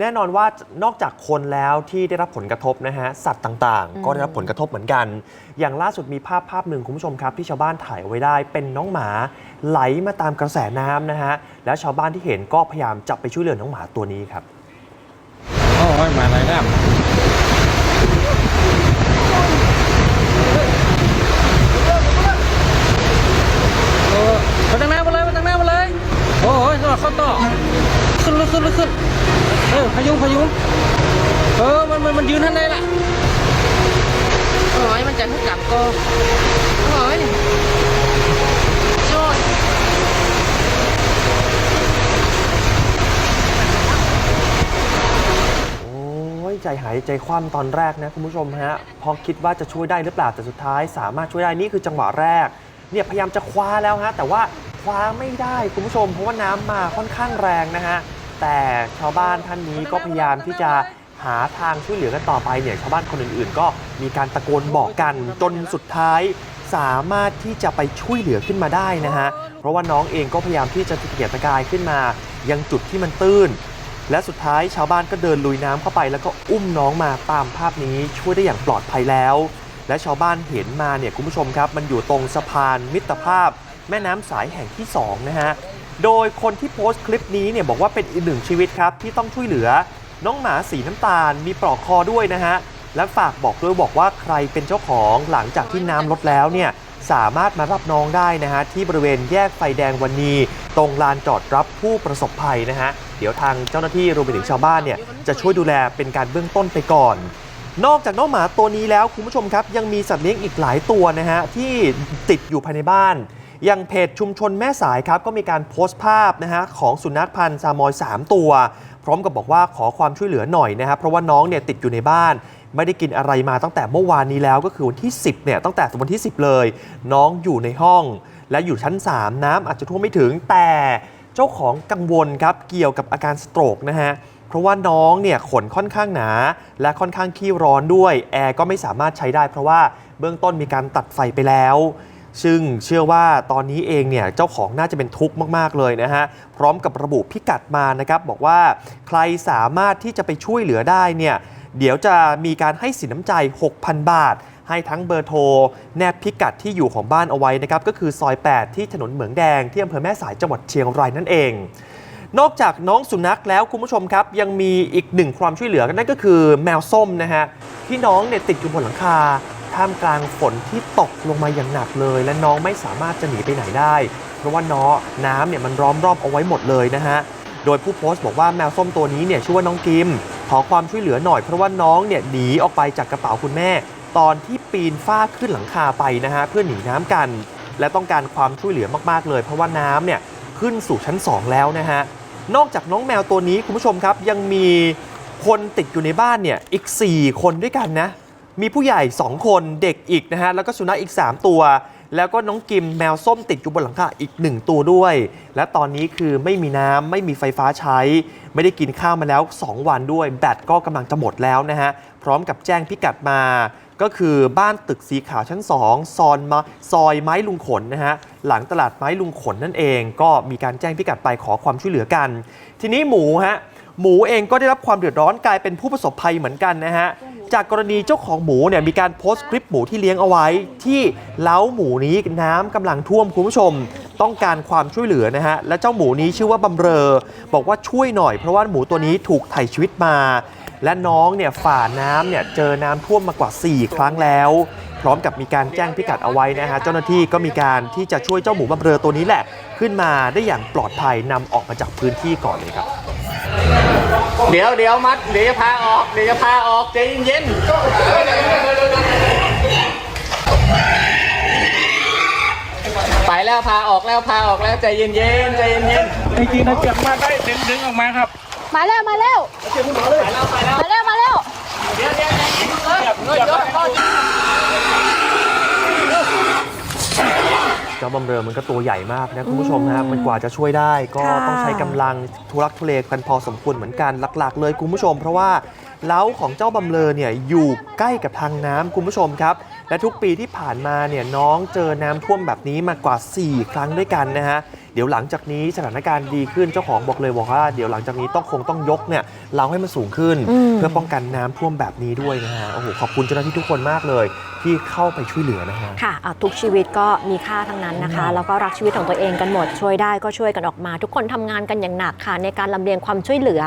แน่นอนว่านอกจากคนแล้วที่ได้รับผลกระทบนะฮะสัตว์ต่างอืมๆก็ได้รับผลกระทบเหมือนกัน อย่างล่าสุดมีภาพภาพหนึ่งคุณผู้ชมครับ ที่ชาวบ้านถ่ายเอาไว้ได้เป็นน้องหมาไหลมาตามกระแสน้ำนะฮะแล้วชาวบ้านที่เห็นก็พยายามจับไปช่วยเหลือน้องหมาตัวนี้ครับ โอ้ยมาอะไรแล้วโอ้มาตั้งหน้ามาเลยมาตั้งหน้ามาเลย โอ้ยต่อเข้าต่อขึ้นเลยขึ้นเลยขึ้น เอ อพยุงพยุงเออมันมันมันยืนท่านใดล่ะโอ้ยมันจะทุกกลับก็โอ้ยช่วยโอ้ยใจหายใจคว่ำตอนแรกนะคุณผู้ชมฮะพอคิดว่าจะช่วยได้หรือเปล่าแต่สุดท้าย สามารถช่วยได้นี่คือจังหวะแรก เนี่ยพยายามจะคว้าแล้วฮะแต่ว่าคว้าไม่ได้คุณผู้ชมเพราะว่าน้ำมาค่อนข้างแรงนะฮะ แต่ชาวบ้านท่านนี้ก็พยายามที่จะหาทางช่วยเหลือกันต่อไปเนี่ยชาวบ้านคนอื่นๆ ก็มีการตะโกนบอกกันจนสุดท้ายสามารถที่จะไปช่วยเหลือขึ้นมาได้นะฮะ เพราะว่าน้องเองก็พยายามที่จะตะเกียกตะกายขึ้นมา ยังจุดที่มันตื้น และสุดท้ายชาวบ้านก็เดินลุยน้ำเข้าไปแล้วก็อุ้มน้องมาตามภาพนี้ช่วยได้อย่างปลอดภัยแล้ว และชาวบ้านเห็นมาเนี่ยคุณผู้ชมครับ มันอยู่ตรงสะพานมิตรภาพ แม่น้ำสายแห่งที่2นะฮะ โดยคนที่โพสต์คลิปนี้เนี่ยบอกว่าเป็นอีกหนึ่งชีวิตครับที่ต้องช่วยเหลือ น้องหมาสีน้ำตาลมีปลอกคอด้วยนะฮะ และฝากบอกด้วยบอกว่าใครเป็นเจ้าของหลังจากที่น้ำลดแล้วเนี่ยสามารถมารับน้องได้นะฮะ ที่บริเวณแยกไฟแดงวันนีตรงลานจอดรับผู้ประสบภัยนะฮะ เดี๋ยวทางเจ้าหน้าที่รวมไปถึงชาวบ้านเนี่ยจะช่วยดูแลเป็นการเบื้องต้นไปก่อน นอกจากน้องหมาตัวนี้แล้วคุณผู้ชมครับ ยังมีสัตว์เลี้ยงอีกหลายตัวนะฮะที่ติดอยู่ภายในบ้าน อย่างเพจชุมชนแม่สายครับก็มีการโพสต์ภาพนะฮะของสุนัขพันธุ์ซามอย 3 ตัว พร้อมกับบอกว่าขอความช่วยเหลือหน่อยนะครับเพราะว่าน้องเนี่ยติดอยู่ในบ้านไม่ได้กินอะไรมาตั้งแต่เมื่อวานนี้แล้วก็คือวันที่ 10เนี่ยตั้งแต่วันที่ 10 เลย น้องอยู่ในห้อง และอยู่ชั้น 3 น้ำอาจจะท่วมไม่ถึงแต่เจ้าของกังวลครับเกี่ยวกับอาการสโตรกนะฮะเพราะว่าน้องเนี่ยขนค่อนข้างหนา และค่อนข้างขี้ร้อนด้วย แอร์ก็ไม่สามารถใช้ได้เพราะว่าเบื้องต้นมีการตัดไฟไปแล้ว ซึ่งเชื่อว่าตอนนี้เองเนี่ยเจ้าของน่าจะเป็นทุกข์มาก ๆ เลยนะฮะ พร้อมกับระบุพิกัดมานะครับบอกว่าใครสามารถที่จะไปช่วยเหลือได้เนี่ยเดี๋ยวจะมีการให้สินน้ำใจ 6,000 บาท ให้ทั้งเบอร์โทร แนบพิกัดที่อยู่ของบ้านเอาไว้นะครับก็คือซอย 8 ที่ถนนเหมืองแดงที่อำเภอแม่สายจังหวัดเชียงรายนั่นเองนอกจากน้องสุนัขแล้วคุณผู้ชมครับ ยังมีอีกหนึ่งความช่วยเหลือนั่นก็คือแมวส้มนะฮะที่น้องเนี่ยติดอยู่บนหลังคา ท่ามกลางฝนที่ตกลงมาอย่างหนักเลย และน้องไม่สามารถจะหนีไปไหนได้ เพราะว่าน้องน้ำเนี่ยมันล้อมรอบเอาไว้หมดเลยนะฮะโดยผู้โพสต์บอกว่าแมวส้มตัวนี้เนี่ยชื่อว่าน้องกิม ขอความช่วยเหลือหน่อยเพราะว่าน้องเนี่ยหนีออกไปจากกระเป๋าคุณแม่ ตอนที่ปีนฝ้าขึ้นหลังคาไปนะฮะเพื่อหนีน้ำกัน และต้องการความช่วยเหลือมากๆเลย เพราะว่าน้ำเนี่ยขึ้นสู่ชั้น 2 แล้วนะฮะนอกจากน้องแมวตัวนี้คุณผู้ชมครับยังมีคนติดอยู่ในบ้านเนี่ยอีก 4 คนด้วยกันนะ มีผู้ใหญ่ 2 คนเด็กอีกนะฮะ แล้วก็สุนัขอีก 3 ตัว แล้วก็น้องกิมแมวส้มติดอยู่บนหลังคาอีก 1 ตัวด้วย และตอนนี้คือไม่มีน้ำไม่มีไฟฟ้าใช้ ไม่ได้กินข้าวมาแล้ว 2 วันด้วย แบตก็กำลังจะหมดแล้วนะฮะ พร้อมกับแจ้งพิกัดมา ก็คือบ้านตึกสีขาวชั้น 2 ซอนมาซอยไม้ลุงขนนะฮะหลังตลาดไม้ลุงขนนั่นเอง ก็มีการแจ้งพิกัดไปขอความช่วยเหลือกัน ทีนี้หมูฮะหมูเองก็ได้รับความเดือดร้อนกลายเป็นผู้ประสบภัยเหมือนกันนะฮะ จากกรณีเจ้าของหมูเนี่ยมีการโพสต์คลิปหมูที่เลี้ยงเอาไว้ ที่เล้าหมูนี้น้ำกำลังท่วมคุณผู้ชม ต้องการความช่วยเหลือนะฮะและเจ้าหมูนี้ชื่อว่าบำเรอ บอกว่าช่วยหน่อยเพราะว่าหมูตัวนี้ถูกไถ่ชีวิตมา และน้องเนี่ยฝ่าน้ำเนี่ยเจอน้ำท่วมมากว่า 4 ครั้งแล้ว พร้อมกับมีการแจ้งพิกัดเอาไว้นะฮะเจ้าหน้าที่ก็มีการที่จะช่วยเจ้าหมูบำเรอตัวนี้แหละ ขึ้นมาได้อย่างปลอดภัยนำออกมาจากพื้นที่ก่อนเลยครับ เดี๋ยวเดี๋ยวมัดเดี๋ยวจะพาออกเดี๋ยวจะพาออกใจเย็นๆไปแล้วพาออกแล้วพาออกแล้วใจเย็นๆใจเย็นๆจริงๆถ้าเก็บมาได้ดึงดึงออกมาครับ มาแล้วมาแล้วมาแล้วมาแล้วเจ้าบำเรอมันก็ตัวใหญ่มากนะคุณผู้ชมนะมันกว่าจะช่วยได้ก็ค่ะต้องใช้กำลังทุรักทุเลกันพอสมควรเหมือนกันหลัก ๆ เลยคุณผู้ชม เพราะว่าเล้าของเจ้าบำเรอเนี่ยอยู่ใกล้กับทางน้ำคุณผู้ชมครับ และทุกปีที่ผ่านมาเนี่ยน้องเจอน้ำท่วมแบบนี้มากว่า 4 ครั้งด้วยกันนะฮะ เดี๋ยวหลังจากนี้สถานการณ์ดีขึ้นเจ้าของบอกเลยบอกว่าเดี๋ยวหลังจากนี้ต้องคงต้องยกเนี่ยเราให้มันสูงขึ้นอืมเพื่อป้องกันน้ำท่วมแบบนี้ด้วยนะฮะ โอ้โหขอบคุณเจ้าหน้าที่ทุกคนมากเลย ที่เข้าไปช่วยเหลือนะฮะ ค่ะอะทุกชีวิตก็มีค่าทั้งนั้นนะคะ แล้วก็รักชีวิตของตัวเองกันหมดช่วยได้ก็ช่วยกันออกมา ทุกคนทำงานกันอย่างหนักค่ะในการลำเลียงความช่วยเหลือ